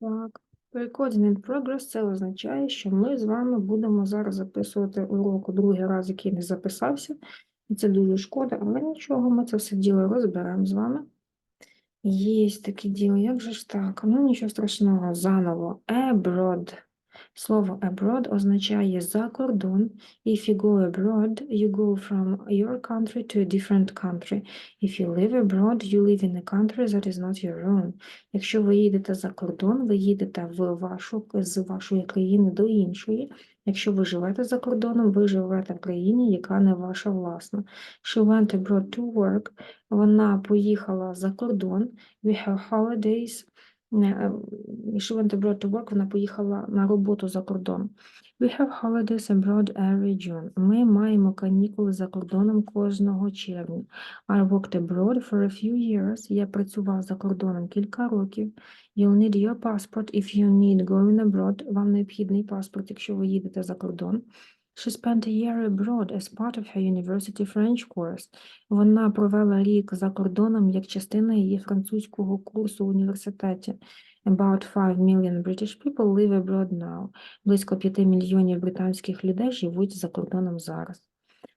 Так, Recording in це означає, що ми з вами будемо зараз записувати урок у другий раз, який не записався. І це дуже шкода, але нічого, ми це все діло розберемо з вами. Є таке діло, як же ж так? Ну нічого страшного, заново. Abroad. Слово abroad означає за кордон. If you go abroad, you go from your country to a different country. If you live abroad, you live in a country that is not your own. Якщо ви їдете за кордон, ви їдете в вашу, з вашої країни до іншої. Якщо ви живете за кордоном, ви живете в країні, яка не ваша власна. She went abroad to work. Вона поїхала за кордон. We have holidays. Е, She went abroad to work. Вона поїхала на роботу за кордон. We have holidays abroad every June. Ми маємо канікули за кордоном кожного червня. I worked abroad for a few years. Я працював за кордоном кілька років. You'll need your passport if you need going abroad. Вам необхідний паспорт, якщо ви їдете за кордон. She spent a year abroad as part of her university French course. Вона провела рік за кордоном як частина її французького курсу в університеті. About 5 million British people live abroad now. Близько 5 мільйонів британських людей живуть за кордоном зараз.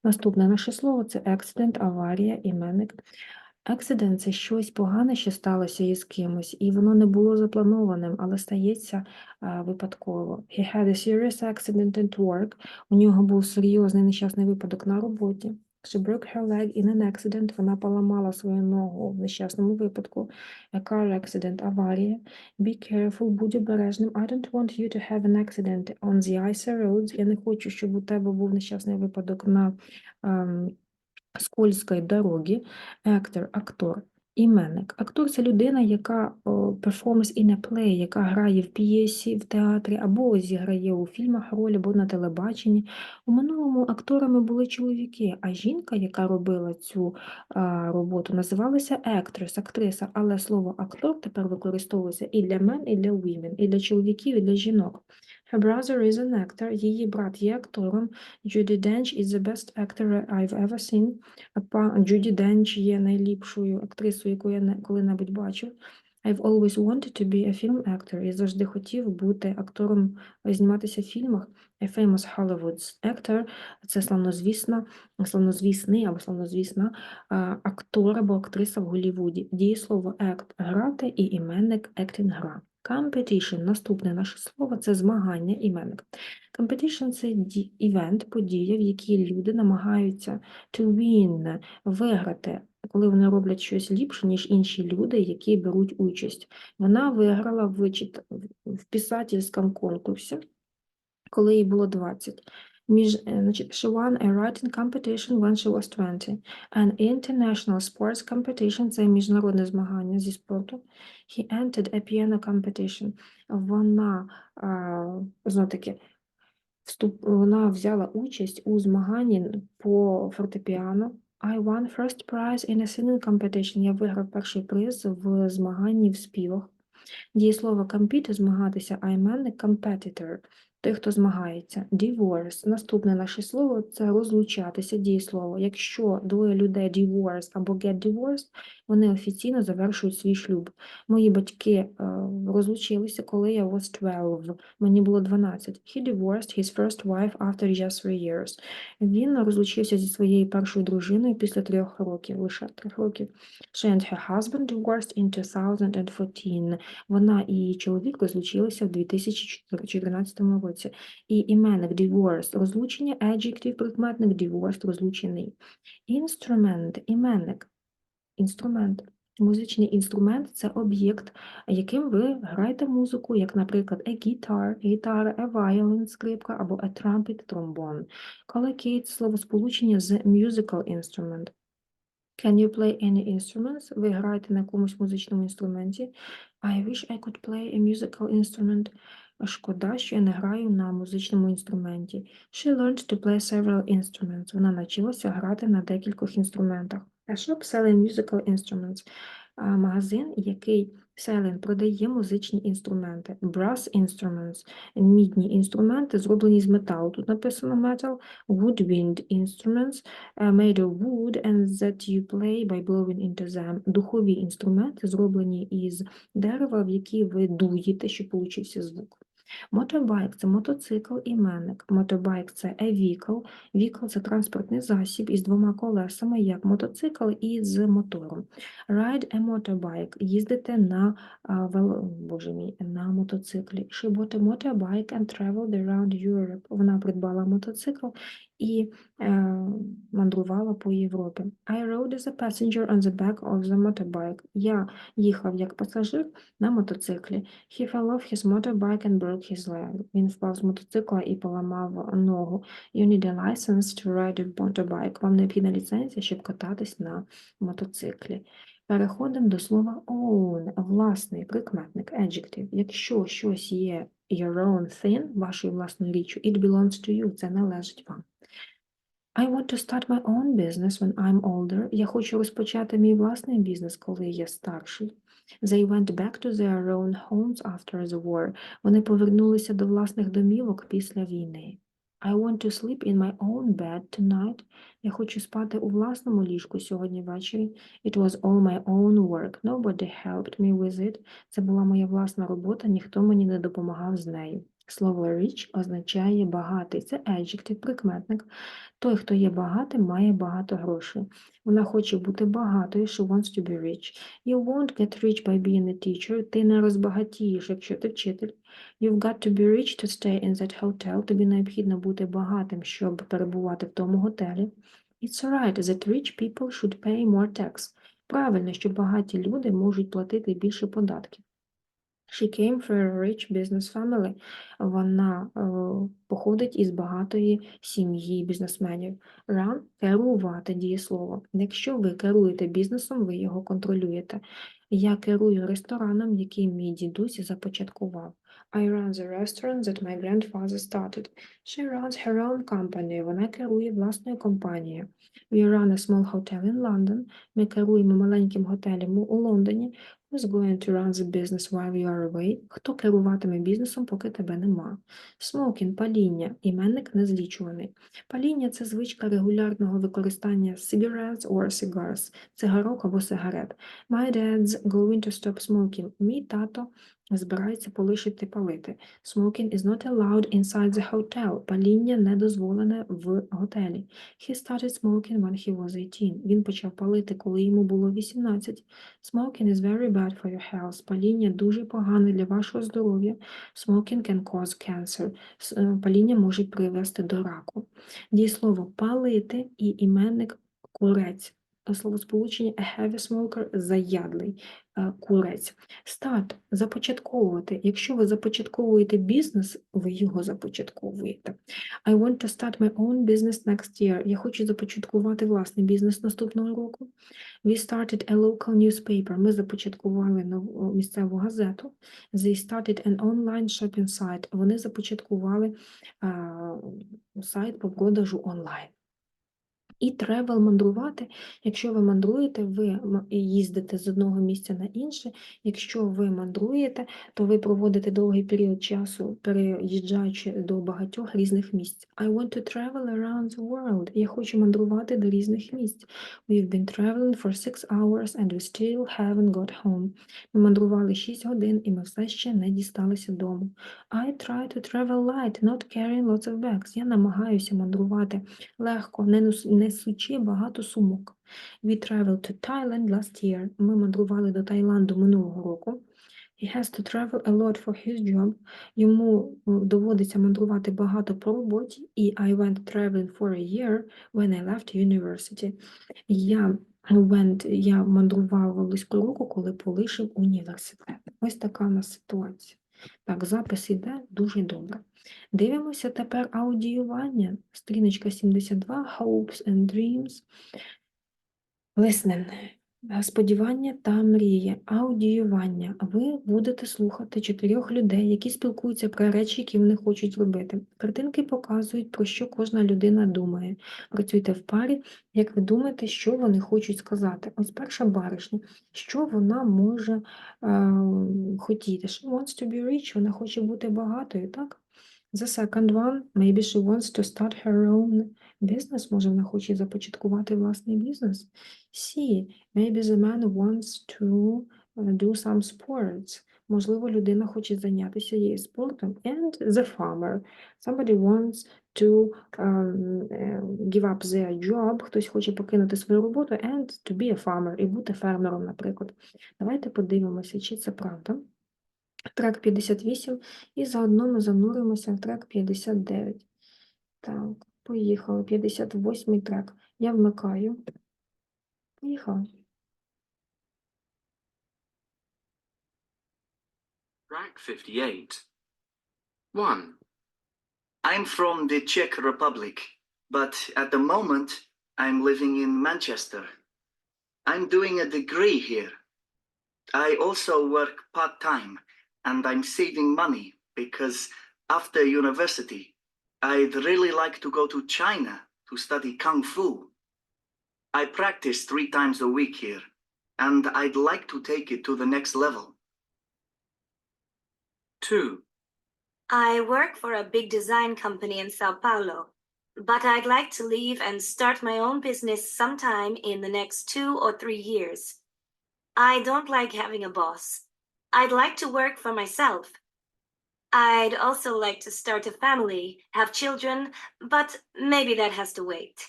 Наступне наше слово це accident, аварія, іменник. Accident – це щось погане, що сталося із кимось, і воно не було запланованим, але стається а, випадково. He had a serious accident at work. У нього був серйозний нещасний випадок на роботі. She broke her leg in an accident. Вона поламала свою ногу в нещасному випадку. A car accident – аварія. Be careful, будь обережним. I don't want you to have an accident on the icy roads. Я не хочу, щоб у тебе був нещасний випадок на ем, скользкої дороги. Actor – актор. Іменник. Актор це людина, яка performs in a play, яка грає в п'єсі, в театрі, або зіграє у фільмах роль, або на телебаченні. У минулому акторами були чоловіки, а жінка, яка робила цю роботу, називалася actress, актриса, але слово актор тепер використовується і для мен, і для women, і для чоловіків, і для жінок. Her brother is an actor, її брат є актором. Judy Dench is the best actor I've ever seen. Джуді Денч є найліпшою актрисою, яку я коли-небудь бачив. I've always wanted to be a film actor. Я завжди хотів бути актором, е, зніматися в фільмах. A famous Hollywood actor – це славнозвісна, славнозвісний або славнозвісна актор або актриса в Голлівуді. Дієслово act – грати і іменник acting – гра. Competition – наступне наше слово – це змагання, іменник. Competition – це івент, подія, в якій люди намагаються to win, виграти, коли вони роблять щось ліпше, ніж інші люди, які беруть участь. Вона виграла в, в писательському конкурсі, коли їй було 20. Між, е, значить, she won a writing competition when she was 20. An international sports competition – це міжнародне змагання зі спорту. He entered a piano competition. Вона, знов таки, вступ, вона взяла участь у змаганні по фортепіано. I won first prize in a singing competition. Я виграв перший приз в змаганні в співах. Дієслово compete – змагатися, а іменник competitor – той, хто змагається. Divorce. Наступне наше слово – це розлучатися, дієслово. Якщо двоє людей divorce або get divorced, вони офіційно завершують свій шлюб. Мої батьки е, розлучилися, коли я was 12, мені було 12. He divorced his first wife after just three years. Він розлучився зі своєю першою дружиною після трьох років, лише трьох років. She and her husband divorced in 2014. Вона і чоловік розлучилися в 2014 році. І іменник divorced – розлучення, adjective – прикметник, divorced – розлучений. Інструмент – іменник, інструмент. Музичний інструмент – це об'єкт, яким ви граєте музику, як, наприклад, a guitar, гітара, a violin, скрипка або a trumpet, тромбон. Colloquiate – словосполучення з musical instrument. Can you play any instruments? Ви граєте на якомусь музичному інструменті. I wish I could play a musical instrument. Шкода, що я не граю на музичному інструменті. She learned to play several instruments. Вона навчилася грати на декількох інструментах. A shop selling musical instruments. Магазин, який Selling продає музичні інструменти. Brass instruments – мідні інструменти, зроблені з металу. Тут написано metal. Woodwind instruments uh, made of wood and that you play by blowing into them. Духові інструменти, зроблені із дерева, в які ви дуєте, щоб получився звук. Motorbike – це мотоцикл іменник. Мотобайк – це e-vehicle. Vehicle – це транспортний засіб із двома колесами, як мотоцикл і з мотором. Ride a motorbike – їздити на. Боже мій, на мотоциклі. She bought a motorbike and traveled around Europe. Вона придбала мотоцикл і е, мандрувала по Європі. I rode as a passenger on the back of the motorbike. Я їхав як пасажир на мотоциклі. He fell off his motorbike and broke his leg. Він впав з мотоцикла і поламав ногу. You need a license to ride a motorbike. Вам необхідна ліцензія, щоб кататись на мотоциклі. Переходимо до слова own, власний прикметник, adjective. Якщо щось є your own thing, вашою власною річчю, it belongs to you, це належить вам. I want to start my own business when I'm older. Я хочу розпочати мій власний бізнес, коли я старший. They went back to their own homes after the war. Вони повернулися до власних домівок після війни. I want to sleep in my own bed tonight. Я хочу спати у власному ліжку сьогодні ввечері. It was all my own work. Nobody helped me with it. Це була моя власна робота, ніхто мені не допомагав з нею. Слово rich означає багатий. Це adjective, прикметник. Той, хто є багатим, має багато грошей. Вона хоче бути багатою, she wants to be rich. You won't get rich by being a teacher. Ти не розбагатієш, якщо ти вчитель. You've got to be rich to stay in that hotel. Тобі необхідно бути багатим, щоб перебувати в тому готелі. It's alright that rich people should pay more tax. Правильно, що багаті люди можуть платити більше податків. She came from a rich business family. Вона е, походить із багатої сім'ї бізнесменів. Run – керувати дієслово. Якщо ви керуєте бізнесом, ви його контролюєте. Я керую рестораном, який мій дідусь започаткував. I run the restaurant that my grandfather started. She runs her own company. Вона керує власною компанією. We run a small hotel in London. Ми керуємо маленьким готелем у Лондоні. Who's going to run the business while you are away? Хто керуватиме бізнесом, поки тебе нема? Smoking – паління, іменник незлічуваний. Паління – це звичка регулярного використання cigarettes or cigars, цигарок або сигарет. My dad's going to stop smoking. Мій тато збирається полишити палити. Smoking is not allowed inside the hotel. Паління не дозволене в готелі. He started smoking when he was 18. Він почав палити, коли йому було 18. Smoking is very bad for your health. Паління дуже погане для вашого здоров'я. Smoking can cause cancer. Е, Паління може привести до раку. Дієслово палити і іменник курець. Словосполучення a heavy smoker – заядлий е, курець. Start – започатковувати. Якщо ви започатковуєте бізнес, ви його започатковуєте. I want to start my own business next year. Я хочу започаткувати власний бізнес наступного року. We started a local newspaper. Ми започаткували місцеву газету. They started an online shopping site. Вони започаткували а, сайт по продажу онлайн. І travel мандрувати. Якщо ви мандруєте, ви їздите з одного місця на інше. Якщо ви мандруєте, то ви проводите довгий період часу, переїжджаючи до багатьох різних місць. I want to travel around the world. Я хочу мандрувати до різних місць. We've been traveling for six hours and we still haven't got home. Ми мандрували 6 годин і ми все ще не дісталися дому. I try to travel light, not carrying lots of bags. Я намагаюся мандрувати легко, не несучи багато сумок. We traveled to Thailand last year. Ми мандрували до Таїланду минулого року. He has to travel a lot for his job. Йому доводиться мандрувати багато по роботі. І I went traveling for a year when I left university. Я went, я мандрував близько року, коли полишив університет. Ось така у нас ситуація. Так, запис іде дуже добре. Дивимося тепер аудіювання. Сторіночка 72, Hopes and Dreams. Listening. Е, Сподівання та мрії, аудіювання. Ви будете слухати чотирьох людей, які спілкуються про речі, які вони хочуть зробити. Картинки показують, про що кожна людина думає. Працюйте в парі, як ви думаєте, що вони хочуть сказати. Ось перша баришня, що вона може е, хотіти. She wants to be rich, вона хоче бути багатою, так? The second one, maybe she wants to start her own business, може вона хоче започаткувати власний бізнес. C, Maybe the man wants to uh, do some sports. Можливо, людина хоче зайнятися її спортом. And the farmer. Somebody wants to um, е, give up their job. Хтось хоче покинути свою роботу and to be a farmer. І бути фермером, наприклад. Давайте подивимося, чи це правда. Трек 58. І заодно ми зануримося в трек 59. Так, поїхали. 58 трек. Я вмикаю. Поїхали. Track 58. 1. I'm from the Czech Republic, but at the moment I'm living in Manchester. I'm doing a degree here. I also work part time and I'm saving money because after university, I'd really like to go to China to study Kung Fu. I practice three times a week here and I'd like to take it to the next level. 2. I work for a big design company in Sao Paulo, but I'd like to leave and start my own business sometime in the next two or three years. I don't like having a boss. I'd like to work for myself. I'd also like to start a family, have children, but maybe that has to wait.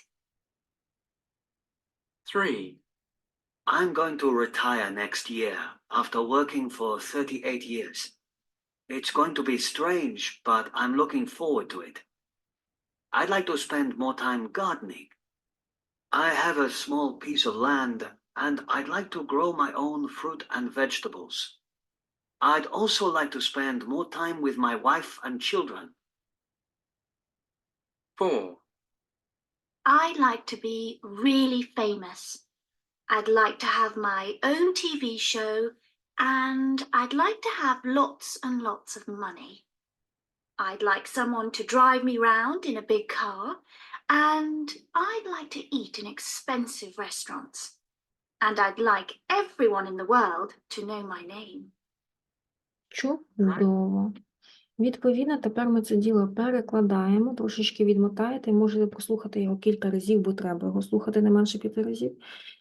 3. I'm going to retire next year after working for 38 years. It's going to be strange, but I'm looking forward to it. I'd like to spend more time gardening. I have a small piece of land and I'd like to grow my own fruit and vegetables. I'd also like to spend more time with my wife and children. Hmm. 4. I'd like to be really famous. I'd like to have my own TV show and I'd like to have lots and lots of money. I'd like someone to drive me round in a big car and I'd like to eat in expensive restaurants. And I'd like everyone in the world to know my name. Чудово. Відповідно, тепер ми це діло перекладаємо, трошечки відмотаєте, можете прослухати його кілька разів, бо треба його слухати не менше п'яти разів.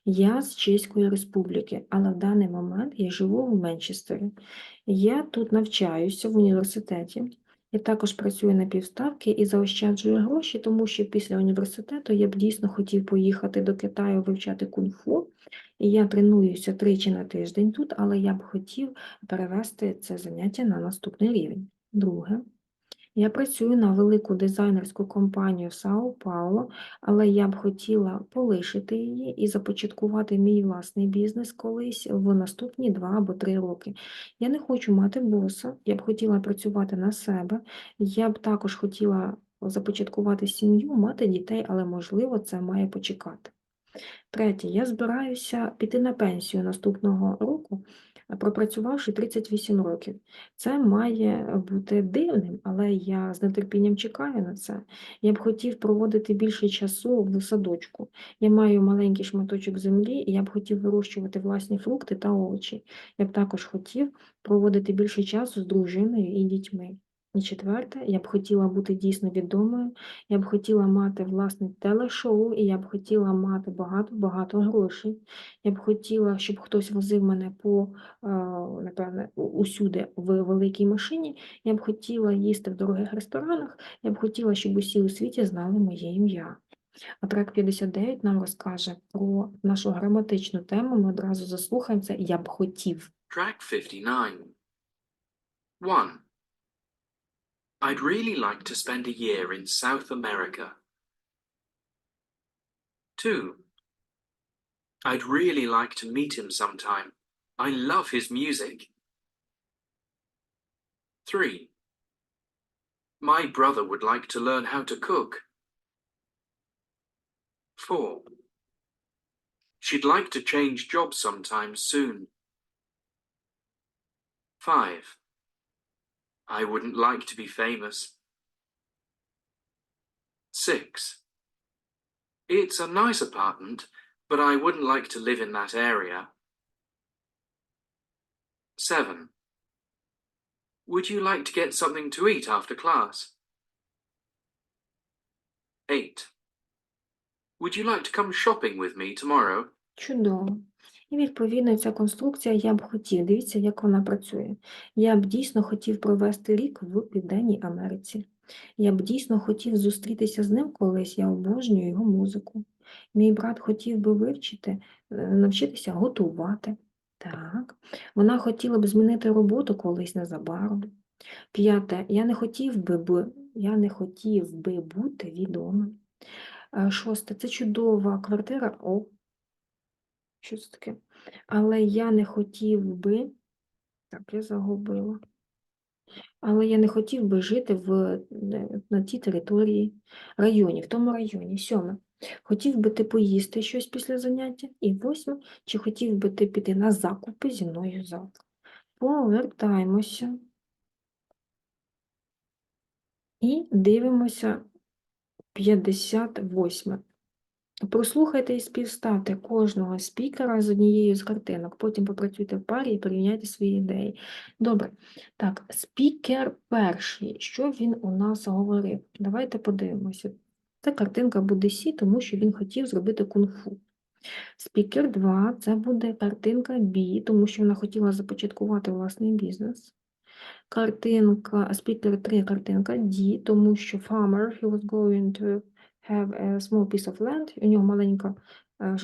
Я з Чеської Республіки, але в даний момент я живу в Менчестері. Я тут навчаюся в університеті. Я також працюю на півставки і заощаджую гроші, тому що після університету я б дійсно хотів поїхати до Китаю вивчати кунг-фу. І я тренуюся тричі на тиждень тут, але я б хотів перевести це заняття на наступний рівень. Друге, я працюю на велику дизайнерську компанію в Сао Пауло, але я б хотіла полишити її і започаткувати мій власний бізнес колись в наступні два або три роки. Я не хочу мати боса, я б хотіла працювати на себе, я б також хотіла започаткувати сім'ю, мати дітей, але можливо це має почекати. Третє, я збираюся піти на пенсію наступного року, пропрацювавши 38 років. Це має бути дивним, але я з нетерпінням чекаю на це. Я б хотів проводити більше часу в садочку. Я маю маленький шматочок землі, і я б хотів вирощувати власні фрукти та овочі. Я б також хотів проводити більше часу з дружиною і дітьми. І четверте, я б хотіла бути дійсно відомою, я б хотіла мати власне телешоу, і я б хотіла мати багато-багато грошей. Я б хотіла, щоб хтось возив мене по, е, напевне, усюди в великій машині. Я б хотіла їсти в дорогих ресторанах, я б хотіла, щоб усі у світі знали моє ім'я. А трек 59 нам розкаже про нашу граматичну тему. Ми одразу заслухаємо це Я б хотів. Track 59. 1. I'd really like to spend a year in South America. 2. I'd really like to meet him sometime. I love his music. 3. My brother would like to learn how to cook. 4. She'd like to change jobs sometime soon. 5. I wouldn't like to be famous. 6. It's a nice apartment, but I wouldn't like to live in that area. 7. Would you like to get something to eat after class? 8. Would you like to come shopping with me tomorrow? Чудово. І відповідно ця конструкція я б хотів. Дивіться, як вона працює. Я б дійсно хотів провести рік в Південній Америці. Я б дійсно хотів зустрітися з ним колись, я обожнюю його музику. Мій брат хотів би вивчити, е, навчитися готувати. Так. Вона хотіла б змінити роботу колись незабаром. П'яте. Я не хотів би, я не хотів би бути відомим. Е, Шосте. Це чудова квартира. О, що це таке? Але я не хотів би. Так, я загубила. Але я не хотів би жити в, е, на тій території, районі, в тому районі. Сьоме. Хотів би ти поїсти щось після заняття? І восьме. Чи хотів би ти піти на закупи зі мною завтра? Повертаємося. І дивимося 58. Прослухайте і співставте кожного спікера з однією з картинок, потім попрацюйте в парі і порівняйте свої ідеї. Добре. Так, спікер перший. Що він у нас говорив? Давайте подивимося. Це картинка буде Сі, тому що він хотів зробити кунг-фу. Спікер 2 це буде картинка Бі, тому що вона хотіла започаткувати власний бізнес. Картинка, спікер 3 картинка D, тому що farmer, he was going to have a small piece of land, у нього маленька, е,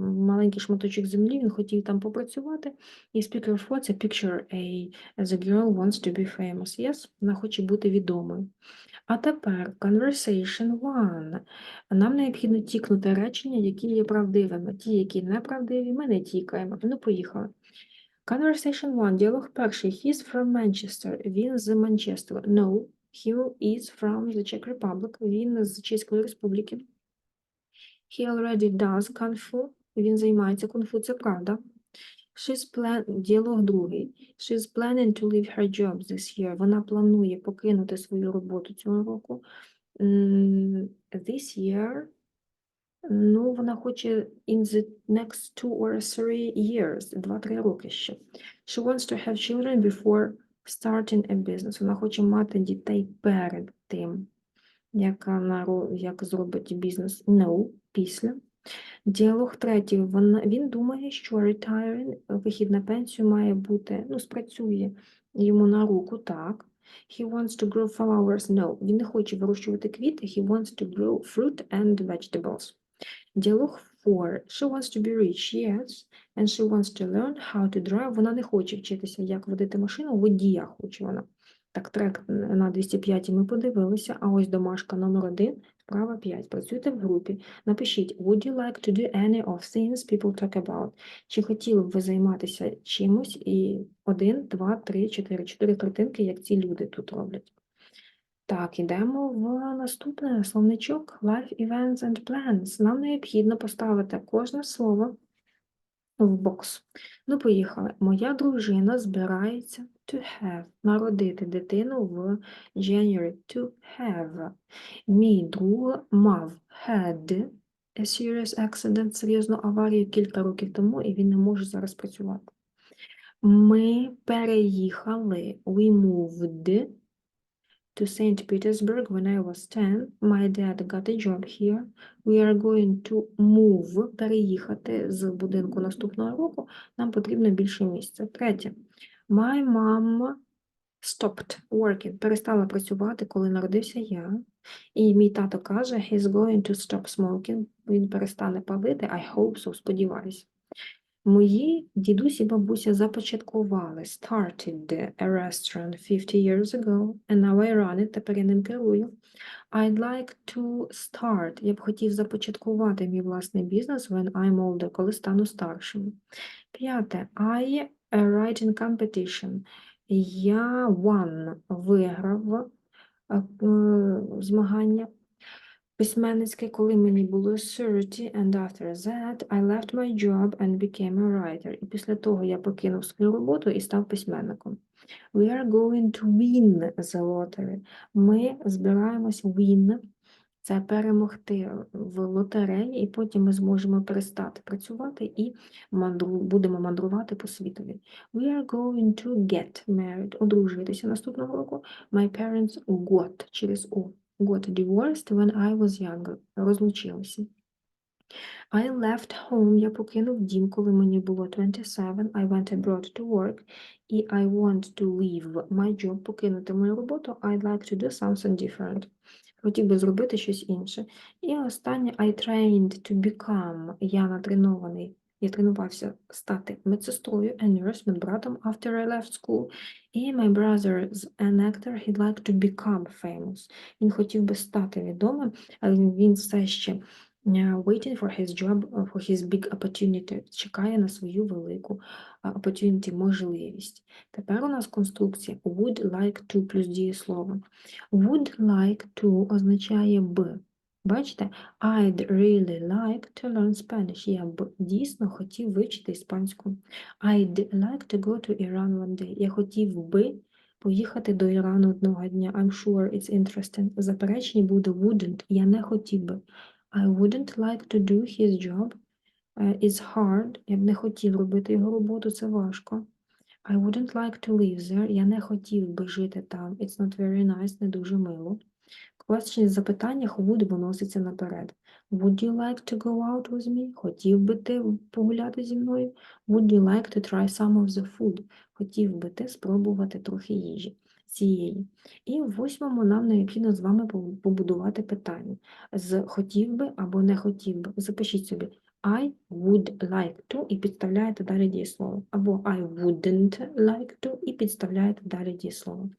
маленький шматочок землі, він хотів там попрацювати. І speaker 4 це picture A, the girl wants to be famous. Yes, вона хоче бути відомою. А тепер conversation one. Нам необхідно тікнути речення, які є правдивими. Ті, які неправдиві, ми не тікаємо. Ну, поїхали. Conversation one. Діалог перший. He's from Manchester. Він з Манчестера. No, he is from the Czech Republic. Він з Чеської Республіки. He already does kung fu. Він займається кунг-фу, це правда. She's plan... Діалог другий. She's planning to leave her job this year. Вона планує покинути свою роботу цього року. This year. Ну, вона хоче in the next two or three years, два-три роки ще. She wants to have children before starting a business. Вона хоче мати дітей перед тим, як, вона як зробить бізнес. No, після. Діалог третій. Вона, він думає, що retiring, вихід на пенсію має бути, ну, спрацює йому на руку, так. He wants to grow flowers. No, він не хоче вирощувати квіти. He wants to grow fruit and vegetables. Діалог 4. She wants to be rich, yes. And she wants to learn how to drive. Вона не хоче вчитися, як водити машину, водія хоче вона. Так, трек на 205 ми подивилися, а ось домашка номер 1, справа 5. Працюйте в групі. Напишіть, would you like to do any of things people talk about? Чи хотіли б ви займатися чимось? І 1, 2, 3, 4, 4 картинки, як ці люди тут роблять. Так, ідемо в наступне словничок Life Events and Plans. Нам необхідно поставити кожне слово в бокс. Ну, поїхали. Моя дружина збирається to have, народити дитину в January, to have. Мій друг мав had a serious accident, серйозну аварію кілька років тому, і він не може зараз працювати. Ми переїхали, we moved to St. Petersburg when I was 10. My dad got a job here. We are going to move, переїхати з будинку наступного року. Нам потрібно більше місця. Третє. My mom stopped working, перестала працювати, коли народився я. І мій тато каже, he's going to stop smoking. Він перестане палити, I hope so, сподіваюся. Мої дідусь і бабуся започаткували, started a restaurant 50 years ago, and now I run it, тепер я ним керую. I'd like to start, я б хотів започаткувати мій власний бізнес when I'm older, коли стану старшим. П'яте, I a writing competition. Я won, виграв е, е, змагання. Письменницьке, коли мені було 30, and after that I left my job and became a writer. І після того я покинув свою роботу і став письменником. We are going to win the lottery. Ми збираємось win, це перемогти в лотереї, і потім ми зможемо перестати працювати і мандру, будемо мандрувати по світові. We are going to get married. Одружитися наступного року. My parents got через O. Got divorced when I was younger. Розлучилися. I left home. Я покинув дім, коли мені було 27. I went abroad to work. І I want to leave my job. Покинути мою роботу. I'd like to do something different. Хотів би зробити щось інше. І останнє I trained to become. Я натренований. Я тренувався стати медсестрою, a nurse, медбратом after I left school. І my brother is an actor, he'd like to become famous. Він хотів би стати відомим, але він все ще е, waiting for his job, for his big opportunity, чекає на свою велику uh, opportunity, можливість. Тепер у нас конструкція would like to плюс дієслово. Would like to означає б. Бачите? I'd really like to learn Spanish. Я б дійсно хотів вивчити іспанську. I'd like to go to Iran one day. Я хотів би поїхати до Ірану одного дня. I'm sure it's interesting. В запереченні буде wouldn't. Я не хотів би. I wouldn't like to do his job. Uh, It's hard. Я б не хотів робити його роботу, це важко. I wouldn't like to live there. Я не хотів би жити там. It's not very nice, не дуже мило. В запитаннях would виноситься наперед. Would you like to go out with me? Хотів би ти погуляти зі мною? Would you like to try some of the food? Хотів би ти спробувати трохи їжі цієї. І в восьмому нам необхідно з вами побудувати питання з хотів би або не хотів би. Запишіть собі I would like to і підставляєте далі дієслово. Або I wouldn't like to і підставляєте далі дієслово.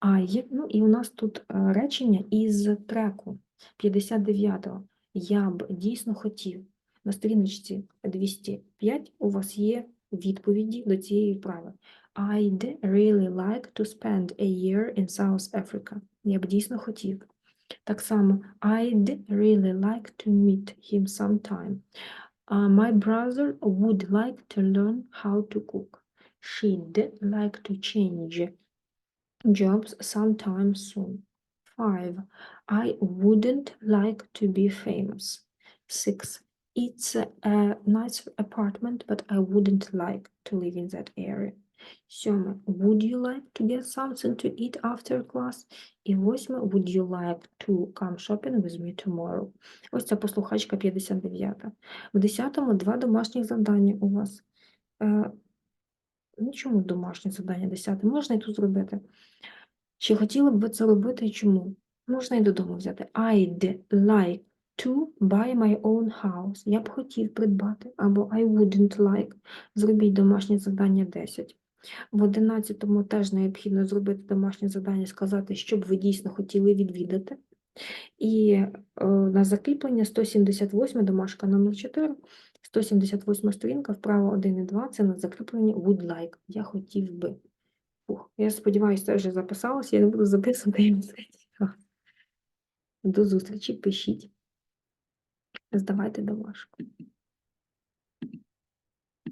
А є, ну і у нас тут е, речення із треку 59-го. Я б дійсно хотів. На сторіночці 205 у вас є відповіді до цієї вправи. I'd really like to spend a year in South Africa. Я б дійсно хотів. Так само, I'd really like to meet him sometime. Uh, my brother would like to learn how to cook. She'd like to change jobs sometime soon. Five, I wouldn't like to be famous. Six, it's a, a nice apartment, but I wouldn't like to live in that area. Сьоме, would you like to get something to eat after class? І восьме, would you like to come shopping with me tomorrow? Ось ця послухачка 59. В 10-му два домашніх завдання у вас. Ну, чому домашнє завдання 10? Можна і тут зробити. Чи хотіли б ви це робити і чому? Можна і додому взяти. I'd like to buy my own house. Я б хотів придбати. Або I wouldn't like. Зробіть домашнє завдання 10. В 11-му теж необхідно зробити домашнє завдання, сказати, що б ви дійсно хотіли відвідати. І е, на закріплення 178 домашка номер 4, 178 сторінка, вправо 1 і 2, це на закріпленні would like. Я хотів би. Фух, я сподіваюся, це вже записалося, я не буду записувати. До зустрічі, пишіть. Здавайте домашку.